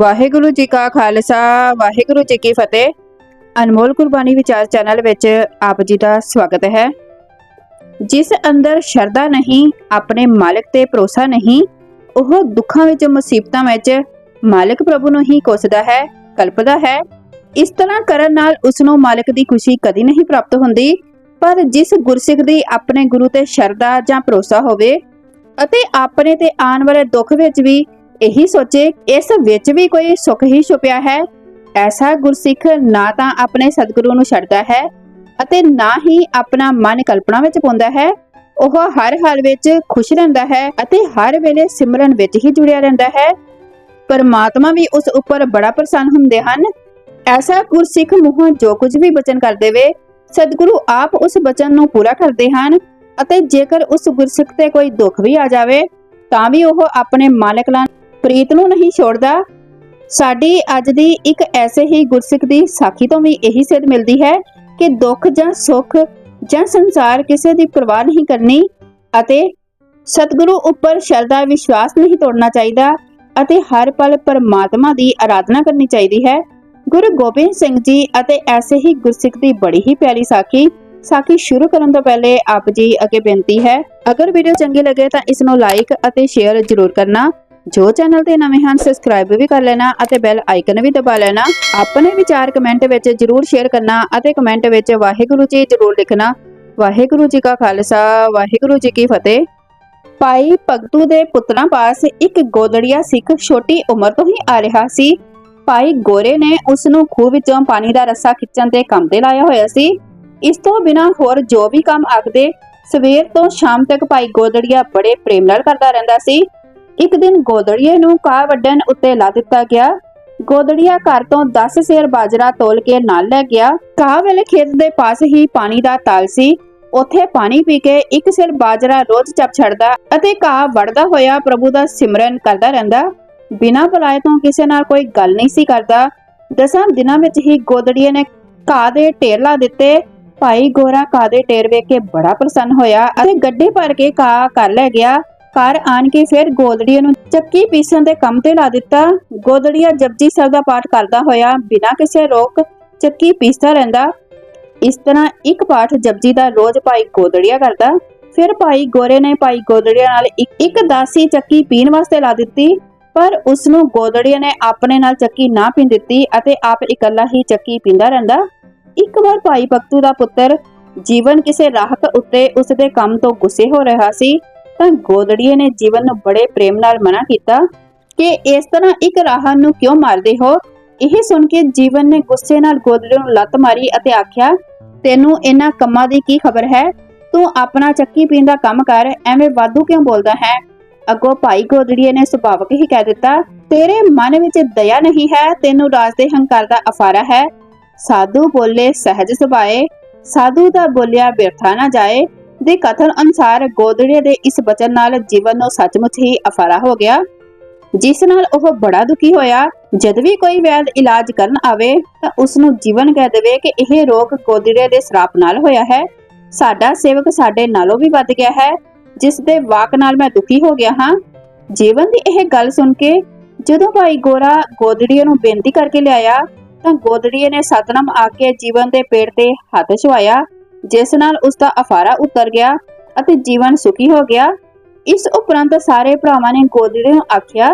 ਵਾਹਿਗੁਰੂ ਜੀ ਕਾ ਖਾਲਸਾ, ਵਾਹਿਗੁਰੂ ਜੀ ਕੀ ਫਤਿਹ। ਅਨਮੋਲ ਕੁਰਬਾਨੀ ਵਿਚਾਰ ਚੈਨਲ ਵਿੱਚ ਆਪ ਜੀ ਦਾ ਸਵਾਗਤ ਹੈ। ਜਿਸ ਅੰਦਰ ਸ਼ਰਧਾ ਨਹੀਂ, ਆਪਣੇ ਮਾਲਕ ਤੇ ਭਰੋਸਾ ਨਹੀਂ, ਉਹ ਦੁੱਖਾਂ ਵਿੱਚ, ਮੁਸੀਬਤਾਂ ਵਿੱਚ ਮਾਲਕ ਪ੍ਰਭੂ ਨੂੰ ਹੀ ਕੋਸਦਾ ਹੈ, ਕਲਪਦਾ ਹੈ। ਇਸ ਤਰ੍ਹਾਂ ਕਰਨ ਨਾਲ ਉਸ ਨੂੰ ਮਾਲਕ ਦੀ ਖੁਸ਼ੀ ਕਦੀ ਨਹੀਂ ਪ੍ਰਾਪਤ ਹੁੰਦੀ, ਪਰ ਜਿਸ ਗੁਰਸਿੱਖ ਦੀ ਆਪਣੇ ਗੁਰੂ ਤੇ ਸ਼ਰਧਾ ਜਾਂ ਭਰੋਸਾ ਹੋਵੇ ਅਤੇ ਆਪਣੇ ਤੇ ਆਉਣ ਵਾਲੇ ਦੁੱਖ ਵਿੱਚ ਵੀ ਇਹੀ ਸੋਚੇ, ਇਸ ਵਿੱਚ ਵੀ ਕੋਈ ਸੁੱਖ ਹੀ ਛੁਪਿਆ ਹੈ। ਐਸਾ ਗੁਰਸਿੱਖ ਨਾ ਤਾਂ ਆਪਣੇ ਸਤਿਗੁਰੂ ਨੂੰ ਛੱਡਦਾ ਹੈ ਅਤੇ ਨਾ ਹੀ ਆਪਣਾ ਮਨ ਕਲਪਨਾ ਵਿੱਚ ਪਾਉਂਦਾ ਹੈ। ਉਹ ਹਰ ਹਾਲ ਵਿੱਚ ਖੁਸ਼ ਰਹਿੰਦਾ ਹੈ ਅਤੇ ਹਰ ਵੇਲੇ ਸਿਮਰਨ ਵਿੱਚ ਹੀ ਜੁੜਿਆ ਰਹਿੰਦਾ ਹੈ। ਪਰਮਾਤਮਾ ਵੀ ਉਸ ਉੱਪਰ ਬੜਾ ਪ੍ਰਸੰਨ ਹੁੰਦੇ ਹਨ। ਐਸਾ ਗੁਰਸਿੱਖ ਮੂੰਹੋਂ ਜੋ ਕੁਝ ਵੀ ਬਚਨ ਕਰ ਦੇਵੇ, ਸਤਿਗੁਰੂ ਆਪ ਉਸ ਬਚਨ ਨੂੰ ਪੂਰਾ ਕਰਦੇ ਹਨ ਅਤੇ ਜੇਕਰ ਉਸ ਗੁਰਸਿੱਖ ਤੇ ਕੋਈ ਦੁੱਖ ਵੀ ਆ ਜਾਵੇ, ਤਾਂ ਵੀ ਉਹ ਆਪਣੇ ਮਾਲਕ ਨਾਲ ਪ੍ਰੀਤ ਨੂੰ ਨਹੀਂ ਛੋੜਦਾ। ਸਾਡੀ ਅੱਜ ਦੀ ਇੱਕ ਐਸੇ ਹੀ ਗੁਰਸਿੱਖ ਦੀ ਸਾਖੀ ਤੋਂ ਵੀ ਇਹੀ ਸਿੱਧ ਮਿਲਦੀ ਹੈ ਕਿ ਦੁੱਖ ਜਾਂ ਸੁੱਖ ਜਾਂ ਸੰਸਾਰ ਕਿਸੇ ਦੀ ਪਰਵਾਹ ਨਹੀਂ ਕਰਨੀ ਅਤੇ ਸਤਿਗੁਰੂ ਉੱਪਰ ਸ਼ਰਧਾ ਵਿਸ਼ਵਾਸ ਨਹੀਂ ਤੋੜਨਾ ਚਾਹੀਦਾ ਅਤੇ ਹਰ ਪਲ ਪਰਮਾਤਮਾ ਦੀ ਆਰਾਧਨਾ ਕਰਨੀ ਚਾਹੀਦੀ ਹੈ। ਗੁਰੂ ਗੋਬਿੰਦ ਸਿੰਘ ਜੀ ਅਤੇ ਐਸੇ ਹੀ ਗੁਰਸਿੱਖ ਦੀ ਬੜੀ ਹੀ ਪਿਆਰੀ ਸਾਖੀ ਸਾਖੀ ਸ਼ੁਰੂ ਕਰਨ ਤੋਂ ਪਹਿਲੇ ਆਪ ਜੀ ਅੱਗੇ ਬੇਨਤੀ ਹੈ, ਅਗਰ ਵੀਡੀਓ ਚੰਗੀ ਲੱਗੇ ਤਾਂ ਇਸ ਨੂੰ ਲਾਈਕ ਅਤੇ ਸ਼ੇਅਰ ਜ਼ਰੂਰ ਕਰਨਾ। ਜੋ ਚੈਨਲ ਤੇ ਨਵੇਂ ਹਨ ਸਬਸਕ੍ਰਾਈਬ ਵੀ ਕਰ ਲੈਣਾ ਅਤੇ ਬੈਲ ਆਈਕਨ ਵੀ ਦਬਾ ਲੈਣਾ। ਆਪਣੇ ਵਿਚਾਰ ਕਮੈਂਟ ਵਿੱਚ ਜ਼ਰੂਰ ਸ਼ੇਅਰ ਕਰਨਾ ਅਤੇ ਕਮੈਂਟ ਵਿੱਚ ਵਾਹਿਗੁਰੂ ਜੀ ਜ਼ਰੂਰ ਲਿਖਣਾ। ਵਾਹਿਗੁਰੂ ਜੀ ਕਾ ਖਾਲਸਾ, ਵਾਹਿਗੁਰੂ ਜੀ ਕੀ ਫਤਿਹ। ਭਾਈ ਭਗਤੂ ਦੇ ਪੁੱਤਰਾਂ ਪਾਸ ਇੱਕ ਗੋਦੜੀਆ ਸਿੱਖ ਛੋਟੀ ਉਮਰ ਤੋਂ ਹੀ ਆ ਰਿਹਾ ਸੀ। ਭਾਈ ਗੋਰੇ ਨੇ ਉਸ ਨੂੰ ਖੂਹ ਵਿੱਚੋਂ ਪਾਣੀ ਦਾ ਰੱਸਾ ਖਿੱਚਣ ਦੇ ਕੰਮ ਤੇ ਲਾਇਆ ਹੋਇਆ ਸੀ। ਇਸ ਤੋਂ ਬਿਨਾਂ ਹੋਰ ਜੋ ਵੀ ਕੰਮ ਆਖਦੇ, ਸਵੇਰ ਤੋਂ ਸ਼ਾਮ ਤੱਕ ਭਾਈ ਗੋਦੜੀਆ ਬੜੇ ਪ੍ਰੇਮ ਨਾਲ ਕਰਦਾ ਰਹਿੰਦਾ ਸੀ। ਇੱਕ ਦਿਨ ਗੋਦੜੀਏ ਨੂੰ ਕਾਹ ਵੱਢਣ ਉੱਤੇ ਲਾ ਦਿੱਤਾ ਗਿਆ। ਗੋਦੜੀਆ ਘਰ ਤੋਂ 10 ਸੇਰ ਬਾਜਰਾ ਤੋਲ ਕੇ ਨਾਲ ਲੈ ਗਿਆ। ਕਾਹ ਵੇਲੇ ਖੇਤ ਦੇ ਪਾਸ ਹੀ ਪਾਣੀ ਦਾ ਤਾਲ ਸੀ। ਉੱਥੇ ਪਾਣੀ ਪੀ ਕੇ ਇੱਕ ਸਿਰ ਬਾਜਰਾ ਰੋਜ਼ ਚੱਪ ਛੱਡਦਾ ਅਤੇ ਕਾਹ ਵੜਦਾ ਹੋਇਆ ਪ੍ਰਭੂ ਦਾ ਸਿਮਰਨ ਕਰਦਾ ਰਹਿੰਦਾ। ਬਿਨਾਂ ਬੁਲਾਏ ਤੋਂ ਕਿਸੇ ਨਾਲ ਕੋਈ ਗੱਲ ਨਹੀਂ ਸੀ ਕਰਦਾ। ਦਸਾਂ ਦਿਨਾਂ ਵਿੱਚ ਹੀ ਗੋਦੜੀਏ ਨੇ ਕਾਹ ਦੇ ਢੇਰ ਲਾ ਦਿੱਤੇ। ਭਾਈ ਗੋਰਾ ਕਾਹ ਦੇ ਢੇਰ ਵੇਖ ਕੇ ਬੜਾ ਪ੍ਰਸੰਨ ਹੋਇਆ ਅਤੇ ਗੱਡੇ ਭਰ ਕੇ ਕਾਹ ਕਰ ਲੈ ਗਿਆ। ਘਰ ਆਣ ਕੇ ਫਿਰ ਗੋਦੜੀਆ ਨੂੰ ਚੱਕੀ ਪੀਸਣ ਦੇ ਕੰਮ ਤੇ ਲਾ ਦਿੱਤਾ। ਗੋਦੜੀਆ ਜਪਜੀ ਸਾਹਿਬ ਦਾ ਪਾਠ ਕਰਦਾ ਹੋਇਆ, ਬਿਨਾਂ ਕਿਸੇ ਰੋਕ ਚੱਕੀ ਪੀਸਦਾ ਰਹਿੰਦਾ। ਇਸ ਤਰ੍ਹਾਂ ਇੱਕ ਪਾਠ ਜਪਜੀ ਦਾ ਰੋਜ਼ ਭਾਈ ਗੋਦੜੀਆ ਕਰਦਾ। ਫਿਰ ਭਾਈ ਗੋਰੇ ਨੇ ਭਾਈ ਗੋਦੜੀਆ ਨਾਲ ਇੱਕ ਇੱਕ ਦਾਸੀ ਚੱਕੀ ਪੀਣ ਵਾਸਤੇ ਲਾ ਦਿੱਤੀ। ਪਰ ਉਸ ਨੂੰ ਗੋਦੜੀਆ ਨੇ ਆਪਣੇ ਨਾਲ ਚੱਕੀ ਨਾ ਪੀਣ ਦਿੱਤੀ ਅਤੇ ਆਪ ਇਕੱਲਾ ਹੀ ਚੱਕੀ ਪੀਂਦਾ ਰਹਿੰਦਾ। ਇੱਕ ਵਾਰ ਭਾਈ ਭਗਤੂ ਦਾ ਪੁੱਤਰ ਜੀਵਨ ਕਿਸੇ ਰਾਹਤ ਉੱਤੇ ਉਸ ਦੇ ਕੰਮ ਤੋਂ ਗੁੱਸੇ ਹੋ ਰਿਹਾ ਸੀ। ਤਾਂ ਗੋਦੜੀਏ ਨੇ ਜੀਵਨ ਨੂੰ ਬੜੇ ਪ੍ਰੇਮ ਨਾਲ ਮਨਾ ਕੀਤਾ ਕਿ ਇਸ ਤਰ੍ਹਾਂ ਇੱਕ ਰਾਹਨ ਨੂੰ ਕਿਉਂ ਮਾਰਦੇ ਹੋ? ਇਹ ਸੁਣ ਕੇ ਜੀਵਨ ਨੇ ਗੁੱਸੇ ਨਾਲ ਗੋਦੜੀ ਨੂੰ ਲੱਤ ਮਾਰੀ ਅਤੇ ਆਖਿਆ, ਤੈਨੂੰ ਇਹਨਾਂ ਕੰਮਾਂ ਦੀ ਕੀ ਖਬਰ ਹੈ? ਤੂੰ ਆਪਣਾ ਚੱਕੀ ਪੀਣ ਦਾ ਕੰਮ ਕਰ, ਐਵੇਂ ਵਾਧੂ ਕਿਉਂ ਬੋਲਦਾ ਹੈ? ਅੱਗੋਂ ਭਾਈ ਗੋਦੜੀਏ ਨੇ ਸੁਭਾਵਕ ਹੀ ਕਹਿ ਦਿੱਤਾ, ਤੇਰੇ ਮਨ ਵਿੱਚ ਦਇਆ ਨਹੀਂ ਹੈ, ਤੈਨੂੰ ਰਾਜ ਦੇ ਹੰਕਾਰ ਦਾ ਅਫਾਰਾ ਹੈ। ਸਾਧੂ ਬੋਲੇ ਸਹਿਜ ਸੁਭਾਏ, ਸਾਧੂ ਦਾ ਬੋਲਿਆ ਬਿਰਥਾ ਨਾ ਜਾਏ। ਦੇ ਕਥਨ ਅਨੁਸਾਰ ਗੋਦੜੇ ਦੇ ਇਸ ਬਚਨ ਨਾਲ ਜੀਵਨ ਨੂੰ ਸੱਚਮੁੱਚ ਹੀ ਅਫਾਰਾ ਹੋ ਗਿਆ। ਜਿਸ ਨਾਲ ਉਹ ਬੜਾ ਦੁਖੀ ਹੋਇਆ। ਜਦ ਵੀ ਕੋਈ ਵੈਦ ਇਲਾਜ ਕਰਨ ਆਵੇ, ਤਾਂ ਉਸ ਨੂੰ ਜੀਵਨ ਕਹਿ ਦੇਵੇ ਕਿ ਇਹ ਰੋਗ ਗੋਦੜੇ ਦੇ ਸਰਾਪ ਨਾਲ ਹੋਇਆ ਹੈ। ਸਾਡਾ ਸੇਵਕ ਸਾਡੇ ਨਾਲੋਂ ਵੀ ਵੱਧ ਗਿਆ ਹੈ। ਜਿਸ ਦੇ ਵਾਕ ਨਾਲ ਮੈਂ ਦੁਖੀ ਹੋ ਗਿਆ ਹਾਂ। ਜੀਵਨ ਦੀ ਇਹ ਗੱਲ ਸੁਣ ਕੇ ਜਦੋਂ ਭਾਈ ਗੋਰਾ ਗੋਦੜੀਏ ਨੂੰ ਬੇਨਤੀ ਕਰਕੇ ਲਿਆਇਆ, ਤਾਂ ਗੋਦੜੀਏ ਨੇ ਸਤਨਾਮ ਆ ਕੇ ਜੀਵਨ ਦੇ ਪੇਟ ਤੇ ਹੱਥ ਛੁਆਇਆ। ਜਿਸ ਨਾਲ ਉਸ ਦਾ ਅਫਾਰਾ ਉਤਰ ਗਿਆ ਅਤੇ ਜੀਵਨ ਸੁਖੀ ਹੋ ਗਿਆ। ਇਸ ਉਪਰੰਤ ਸਾਰੇ ਭਰਾਵਾਂ ਨੇ ਗੋਦੜੀ ਨੂੰ ਆਖਿਆ,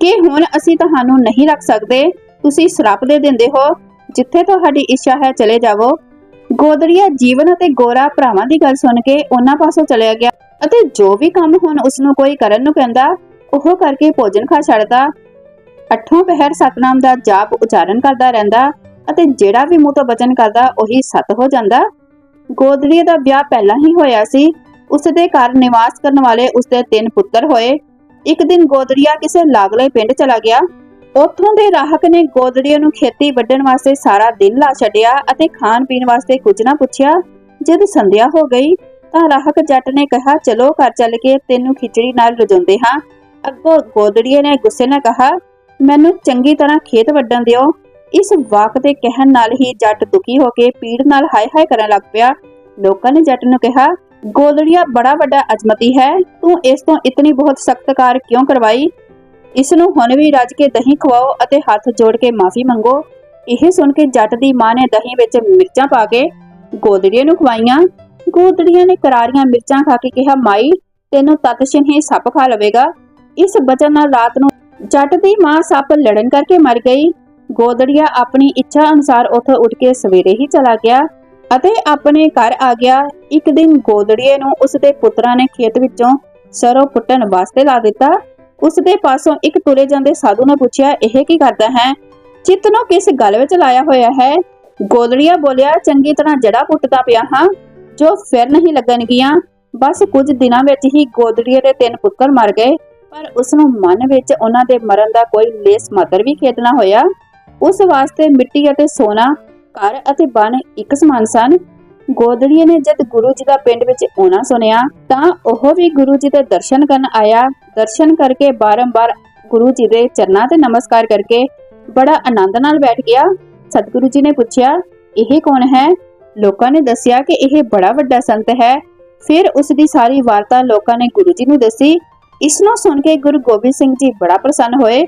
ਕਿ ਹੁਣ ਅਸੀਂ ਤੁਹਾਨੂੰ ਨਹੀਂ ਰੱਖ ਸਕਦੇ। ਤੁਸੀਂ ਸ਼ਰਾਪ ਦੇ ਦਿੰਦੇ ਹੋ। ਜਿੱਥੇ ਤੁਹਾਡੀ ਇੱਛਾ ਹੈ ਚਲੇ ਜਾਵੋ। ਗੋਦੜੀਆ ਜੀਵਨ ਅਤੇ ਗੋਰਾ ਭਰਾਵਾਂ ਦੀ ਗੱਲ ਸੁਣ ਕੇ ਉਹਨਾਂ ਪਾਸੋਂ ਚਲਿਆ ਗਿਆ ਅਤੇ ਜੋ ਵੀ ਕੰਮ ਹੁਣ ਉਸ ਨੂੰ ਕੋਈ ਕਰਨ ਨੂੰ ਕਹਿੰਦਾ, ਉਹ ਕਰਕੇ ਭੋਜਨ ਖਾ ਛੱਡਦਾ। ਅੱਠੋਂ ਪਹਿਰ ਸਤਨਾਮ ਦਾ ਜਾਪ ਉਚਾਰਨ ਕਰਦਾ ਰਹਿੰਦਾ ਅਤੇ ਜਿਹੜਾ ਵੀ ਮੂੰਹ ਤੋਂ ਬਚਨ ਕਰਦਾ, ਉਹੀ ਸਤ ਹੋ ਜਾਂਦਾ। ਗੋਦੜੀ ਦਾ ਵਿਆਹ ਪਹਿਲਾਂ ਹੀ ਹੋਇਆ ਸੀ। ਉਸ ਦੇ ਘਰ ਨਿਵਾਸ ਕਰਨ ਵਾਲੇ ਉਸ ਦੇ ਤਿੰਨ ਪੁੱਤਰ ਹੋਏ। ਇੱਕ ਦਿਨ ਗੋਦੜੀਆ ਕਿਸੇ ਲਾਗਲੇ ਪਿੰਡ ਚਲਾ ਗਿਆ। ਉੱਥੋਂ ਦੇ ਰਾਹਕ ਨੇ ਗੋਦੜੀਆ ਨੂੰ ਖੇਤੀ ਵੱਢਣ ਵਾਸਤੇ ਸਾਰਾ ਦਿਨ ਲਾ ਛੱਡਿਆ ਅਤੇ ਖਾਣ ਪੀਣ ਵਾਸਤੇ ਕੁਝ ਨਾ ਪੁੱਛਿਆ। ਜਦ ਸੰਧਿਆ ਹੋ ਗਈ, ਤਾਂ ਰਾਹਕ ਜੱਟ ਨੇ ਕਿਹਾ, ਚਲੋ, ਘਰ ਚੱਲ ਕੇ ਤੈਨੂੰ ਖਿਚੜੀ ਨਾਲ ਰਜਾਉਂਦੇ ਹਾਂ। ਅੱਗੋਂ ਗੋਦੜੀਏ ਨੇ ਗੁੱਸੇ ਨਾਲ ਕਿਹਾ, ਮੈਨੂੰ ਚੰਗੀ ਤਰ੍ਹਾਂ ਖੇਤ ਵੱਢਣ ਦਿਓ। ਇਸ ਵਾਕ ਦੇ ਕਹਿਣ ਨਾਲ ਹੀ ਜੱਟ ਦੁਖੀ ਹੋ ਕੇ ਪੀੜ ਨਾਲ ਹਾਏ ਹਾਏ ਕਰਨ ਲੱਗ ਪਿਆ। ਲੋਕਾਂ ਨੇ ਜੱਟ ਨੂੰ ਕਿਹਾ ਗੋਦੜੀਆ ਬੜਾ ਵੱਡਾ ਅਜਮਤੀ ਹੈ। ਤੂੰ ਇਸ ਤੋਂ ਇਤਨੀ ਬਹੁਤ ਸਖਤ ਕਾਰ ਕਿਉਂ ਕਰਵਾਈ? ਇਸ ਨੂੰ ਹੁਣ ਵੀ ਰੱਜ ਕੇ ਦਹੀਂ ਖਵਾਓ ਅਤੇ ਹੱਥ ਜੋੜ ਕੇ ਮਾਫੀ ਮੰਗੋ। ਇਹ ਸੁਣ ਕੇ ਜੱਟ ਦੀ ਮਾਂ ਨੇ ਦਹੀਂ ਵਿੱਚ ਮਿਰਚਾਂ ਪਾ ਕੇ ਗੋਦੜੀਏ ਨੂੰ ਖਵਾਈਆਂ। ਗੋਦੜੀਆਂ ਨੇ ਕਰਾਰੀਆਂ ਮਿਰਚਾਂ ਖਾ ਕੇ ਕਿਹਾ, ਮਾਈ, ਤੈਨੂੰ ਤਤਸ਼ਨ ਹੀ ਸੱਪ ਖਾ ਲਵੇਗਾ। ਇਸ ਬਚਨ ਨਾਲ ਰਾਤ ਨੂੰ ਜੱਟ ਦੀ ਮਾਂ ਸੱਪ ਲੜਨ ਕਰਕੇ ਮਰ ਗਈ। ਗੋਦੜੀਆ ਆਪਣੀ ਇੱਛਾ ਅਨੁਸਾਰ ਉੱਥੋਂ ਉੱਠ ਕੇ ਸਵੇਰੇ ਹੀ ਚਲਾ ਗਿਆ ਅਤੇ ਆਪਣੇ ਘਰ ਆ ਗਿਆ। ਇੱਕ ਦਿਨ ਗੋਦੜੀਏ ਨੂੰ ਉਸ ਦੇ ਪੁੱਤਰਾਂ ਨੇ ਖੇਤ ਵਿੱਚੋਂ ਸਰੋਂ ਪੁੱਟਣ ਵਾਸਤੇ ਲਾ ਦਿੱਤਾ। ਉਸ ਦੇ ਪਾਸੋਂ ਇੱਕ ਤੁਰੇ ਜਾਂਦੇ ਸਾਧੂ ਨੇ ਪੁੱਛਿਆ, ਇਹ ਕੀ ਕਰਦਾ ਹੈ? ਚਿੱਤ ਨੂੰ ਕਿਸ ਗੱਲ ਵਿੱਚ ਲਾਇਆ ਹੋਇਆ ਹੈ? ਗੋਦੜੀਆ ਬੋਲਿਆ, ਚੰਗੀ ਤਰ੍ਹਾਂ ਜੜਾ ਪੁੱਟਦਾ ਪਿਆ ਹਾਂ, ਜੋ ਫਿਰ ਨਹੀਂ ਲੱਗਣਗੀਆਂ। ਬਸ ਕੁਝ ਦਿਨਾਂ ਵਿੱਚ ਹੀ ਗੋਦੜੀਏ ਦੇ ਤਿੰਨ ਪੁੱਤਰ ਮਰ ਗਏ। ਪਰ ਉਸ ਨੂੰ ਮਨ ਵਿੱਚ ਉਹਨਾਂ ਦੇ ਮਰਨ ਦਾ ਕੋਈ ਲੇਸ ਮਾਤਰ ਵੀ ਖੇਤ ਹੋਇਆ। ਉਸ ਵਾਸਤੇ ਮਿੱਟੀ ਅਤੇ ਸੋਨਾ, ਘਰ ਅਤੇ ਬਨ ਇੱਕ ਸਮਾਨ ਸਨ। ਗੋਦੜੀਏ ਨੇ ਜਦ ਗੁਰੂ ਜੀ ਦਾ ਪਿੰਡ ਵਿੱਚ ਆਉਣਾ ਸੁਣਿਆ, ਤਾਂ ਉਹ ਵੀ ਗੁਰੂ ਜੀ ਦੇ ਦਰਸ਼ਨ ਕਰਨ ਆਇਆ। ਦਰਸ਼ਨ ਕਰਕੇ ਬਾਰੰਬਾਰ ਗੁਰੂ ਜੀ ਦੇ ਚਰਨਾਂ ਤੇ ਨਮਸਕਾਰ ਕਰਕੇ ਬੜਾ ਆਨੰਦ ਨਾਲ ਬੈਠ ਗਿਆ। ਸਤਿਗੁਰੂ ਜੀ ਨੇ ਪੁੱਛਿਆ, ਇਹ ਕੌਣ ਹੈ? ਲੋਕਾਂ ਨੇ ਦੱਸਿਆ ਕਿ ਇਹ ਬੜਾ ਵੱਡਾ ਸੰਤ ਹੈ। ਫਿਰ ਉਸ ਦੀ ਸਾਰੀ ਵਾਰਤਾ ਲੋਕਾਂ ਨੇ ਗੁਰੂ ਜੀ ਨੂੰ ਦੱਸੀ। ਇਸ ਨੂੰ ਸੁਣ ਕੇ ਗੁਰੂ ਗੋਬਿੰਦ ਸਿੰਘ ਜੀ ਬੜਾ ਪ੍ਰਸੰਨ ਹੋਏ।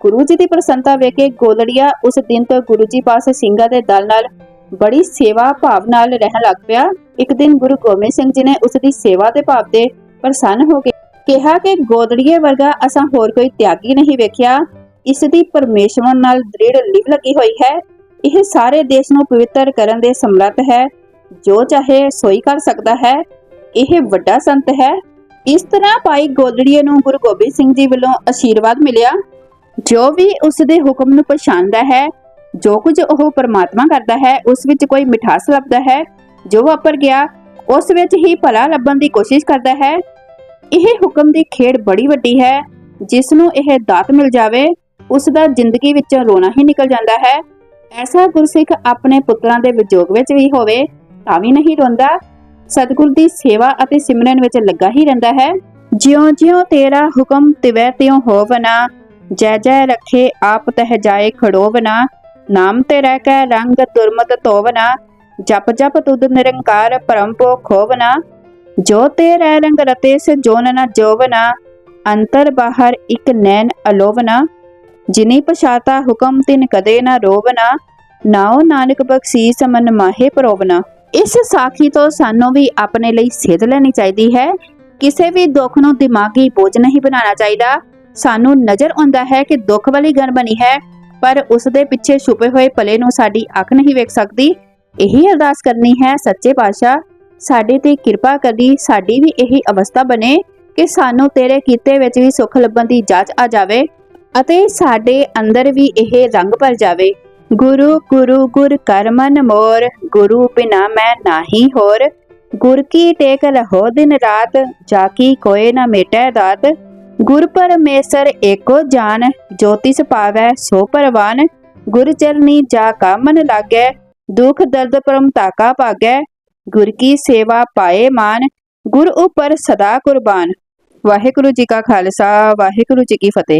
ਗੁਰੂ ਜੀ ਦੀ ਪ੍ਰਸੰਨਤਾ ਵੇਖ ਕੇ ਗੋਦੜੀਆ ਉਸ ਦਿਨ ਤੋਂ ਗੁਰੂ ਜੀ ਪਾਸ ਸਿੰਘਾਂ ਦੇ ਦਲ ਨਾਲ ਬੜੀ ਸੇਵਾ ਭਾਵ ਨਾਲ ਰਹਿਣ ਲੱਗ ਪਿਆ। ਇੱਕ ਦਿਨ ਗੁਰੂ ਗੋਬਿੰਦ ਸਿੰਘ ਜੀ ਨੇ ਉਸ ਦੀ ਸੇਵਾ ਦੇ ਭਾਵ ਤੇ ਪ੍ਰਸੰਨ ਹੋ ਕੇ ਕਿਹਾ ਕਿ ਗੋਦੜੀਏ ਵਰਗਾ ਅਸਾਂ ਹੋਰ ਕੋਈ ਤਿਆਗੀ ਨਹੀਂ ਵੇਖਿਆ। ਇਸ ਦੀ ਪਰਮੇਸ਼ਵਰ ਨਾਲ ਦ੍ਰਿੜ ਲਿਵ ਲੱਗੀ ਹੋਈ ਹੈ। ਇਹ ਸਾਰੇ ਦੇਸ਼ ਨੂੰ ਪਵਿੱਤਰ ਕਰਨ ਦੇ ਸਮਰੱਥ ਹੈ। ਜੋ ਚਾਹੇ ਸੋਈ ਕਰ ਸਕਦਾ ਹੈ। ਇਹ ਵੱਡਾ ਸੰਤ ਹੈ। ਇਸ ਤਰ੍ਹਾਂ ਭਾਈ ਗੋਦੜੀਏ ਨੂੰ ਗੁਰੂ ਗੋਬਿੰਦ ਸਿੰਘ ਜੀ ਵੱਲੋਂ ਆਸ਼ੀਰਵਾਦ ਮਿਲਿਆ। ਜੋ ਵੀ ਉਸ ਦੇ ਹੁਕਮ ਨੂੰ ਪਛਾਣਦਾ ਹੈ, ਜੋ ਕੁਝ ਉਹ ਪਰਮਾਤਮਾ ਕਰਦਾ ਹੈ, ਉਸ ਵਿੱਚ ਕੋਈ ਮਿਠਾਸ ਲੱਭਦਾ ਹੈ, ਜੋ ਵਾਪਰ ਗਿਆ, ਉਸ ਵਿੱਚ ਹੀ ਭਲਾ ਲੱਭਣ ਦੀ ਕੋਸ਼ਿਸ਼ ਕਰਦਾ ਹੈ। ਇਹ ਹੁਕਮ ਦੀ ਖੇਡ ਬੜੀ ਵੱਡੀ ਹੈ, ਜਿਸ ਨੂੰ ਇਹ ਦਾਤ ਮਿਲ ਜਾਵੇ ਉਸ ਦਾ ਜ਼ਿੰਦਗੀ ਵਿੱਚੋਂ ਰੋਣਾ ਹੀ ਨਿਕਲ ਜਾਂਦਾ ਹੈ। ਐਸਾ ਗੁਰਸਿੱਖ ਆਪਣੇ ਪੁੱਤਰਾਂ ਦੇ ਵਿਜੋਗ ਵਿੱਚ ਵੀ ਹੋਵੇ, ਤਾਂ ਵੀ ਨਹੀਂ ਰੋਂਦਾ। ਸਤਿਗੁਰ ਦੀ ਸੇਵਾ ਅਤੇ ਸਿਮਰਨ ਵਿੱਚ ਲੱਗਾ ਹੀ ਰਹਿੰਦਾ ਹੈ। ਜਿਉਂ-ਜਿਉਂ ਤੇਰਾ ਹੁਕਮ ਤਿਵੈ ਤਿਉ ਹੋਵਨਾ ਜੈ ਜੈ ਰਖੇ ਆਪ ਤਹ ਜਾਏ ਖੜੋਵਨਾ, ਨਾਮ ਤੇ ਰਹਿ ਕੈ ਰੰਗ ਦੁਰਮਤ ਤੋਵਨਾ ਜਪ ਜਪ ਤੁਧ ਨਿਰੰਕਾਰ ਪਰਮ ਪੋ ਖੋਵਨਾ, ਜੋ ਤੇ ਰਹਿ ਰੰਗ ਰਤੇ ਸ ਜੋਨ ਨ ਜੋਵਨਾ, ਅੰਤਰ ਬਾਹਰ ਇਕ ਨੈਣ ਅਲੋਵਨਾ, ਜਿਨੀ ਪਛਾਤਾ ਹੁਕਮ ਤਿਨ ਕਦੇ ਨ ਰੋਵਨਾ, ਨਾਉ ਨਾਨਕ ਬਖਸ਼ੀਸ ਮਨ ਮਾਹੇ ਪਰੋਵਨਾ। ਇਸ ਸਾਖੀ ਤੋਂ ਸਾਨੂੰ ਵੀ ਆਪਣੇ ਲਈ ਸੇਧ ਲੈਣੀ ਚਾਹੀਦੀ ਹੈ। ਕਿਸੇ ਵੀ ਦੁੱਖ ਨੂੰ ਦਿਮਾਗੀ ਬੋਝ ਨਹੀਂ ਬਣਾਉਣਾ ਚਾਹੀਦਾ। ਸਾਨੂੰ ਨਜ਼ਰ ਆਉਂਦਾ ਹੈ ਕਿ ਦੁੱਖ ਵਾਲੀ ਗੱਲ ਬਣੀ ਹੈ, ਪਰ ਉਸ ਦੇ ਪਿੱਛੇ ਛੁਪੇ ਹੋਏ ਭਲੇ ਨੂੰ ਸਾਡੀ ਅੱਖ ਨਹੀਂ ਵੇਖ ਸਕਦੀ। ਇਹੀ ਅਰਦਾਸ ਕਰਨੀ ਹੈ, ਸੱਚੇ ਪਾਤਸ਼ਾਹ। ਸਾਡੇ ਤੇ ਕਿਰਪਾ ਕਰੀ ਸਾਡੀ ਵੀ ਇਹੀ ਅਵਸਥਾ ਬਣੇ ਕਿ ਸਾਨੂੰ ਤੇਰੇ ਕੀਤੇ ਵਿੱਚ ਵੀ ਸੁੱਖ ਲੱਭਣ ਦੀ ਜਾਚ ਆ ਜਾਵੇ ਅਤੇ ਸਾਡੇ ਅੰਦਰ ਵੀ ਇਹ ਰੰਗ ਭਰ ਜਾਵੇ। ਗੁਰੂ ਗੁਰੂ, ਗੁਰ ਕਰਮਨ ਮੋਰ, ਗੁਰੂ ਬਿਨਾ ਮੈਂ ਨਾਹੀ ਹੋਰ। ਗੁਰ ਕੀ ਟੇਕ ਲਹੋ ਦਿਨ ਰਾਤ, ਜਾ ਕੀ ਕੋਏ ਨਾ ਮੇਟੈ ਦਾਤ। ਗੁਰ ਪਰਮੇਸ਼ਰ ਏਕੋ ਜਾਨ, ਜੋਤਿਸ ਪਾਵੈ ਸੋ ਪਰਵਾਨ। ਗੁਰ ਚਰਨੀ ਜਾ ਕਾ ਮਨ ਲਾਗੈ, ਦੁਖ ਦਰਦ ਪਰਮ ਤਾਕਾ ਭਾਗੈ। ਗੁਰ ਕੀ ਸੇਵਾ ਪਾਏ ਮਾਨ, ਗੁਰ ਉਪਰ ਸਦਾ ਕੁਰਬਾਨ। ਵਾਹਿਗੁਰੂ ਜੀ ਕਾ ਖਾਲਸਾ, ਵਾਹਿਗੁਰੂ ਜੀ ਕੀ ਫਤਿਹ।